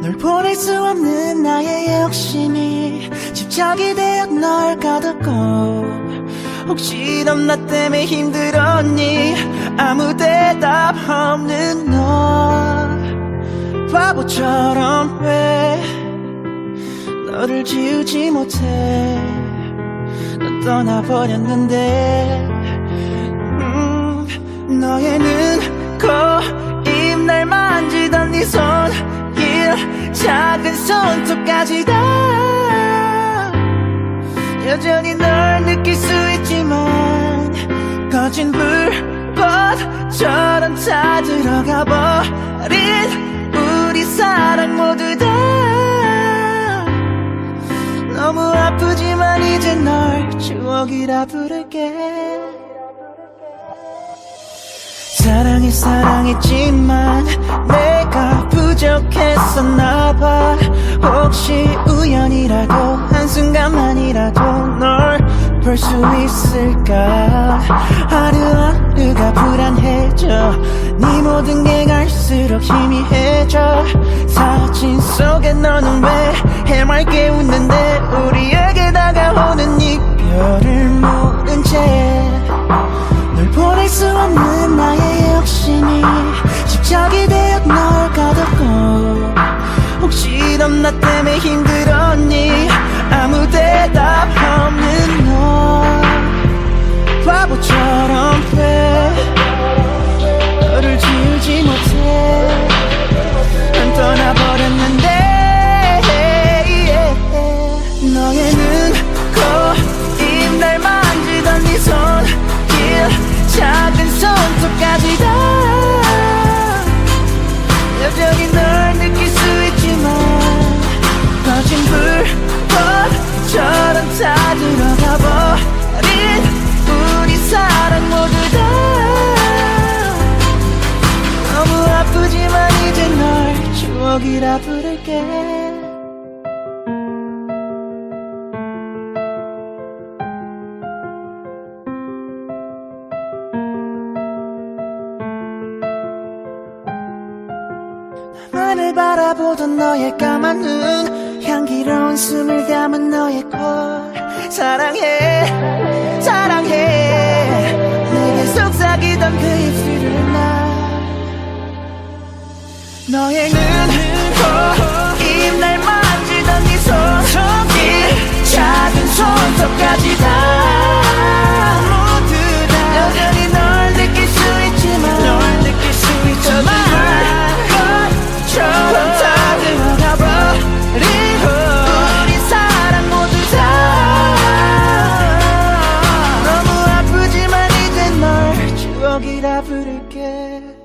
널 보낼 수 없는 나의 욕심이 집착이 되어 널 가뒀고 혹시 넌 나 때문에 힘들었니? 아무 대답 없는 너 바보처럼 왜 너를 지우지 못해? 넌 떠나버렸는데 작은 손톱까지 다. 여전히 널 느낄 수 있지만 거진 불꽃처럼 다 들어가 버린 우리 사랑 모두 다. 너무 아프지만 이제 널 추억이라 부를게. 사랑해 사랑했지만 내가 부족했었나봐 혹시 우연이라도 한순간만이라도 널 볼 수 있을까? 하루하루가 불안해져. 네 모든 게 갈수록 희미해져. 사진 속에 너는 왜 해맑게 웃는데 우리에게 다가오는 여전히 널 느낄 수 있지만 거진 불꽃처럼 다 들어가 버린 우리 사랑 모두 다. 너무 아프지만 이제 널 추억이라 부를게 나를 바라보던 너의 까만 눈 향기로운 숨을 담은 너의 콜 사랑해 사랑해. 내게 속삭이던 그 입술을 나 너의 눈, forget.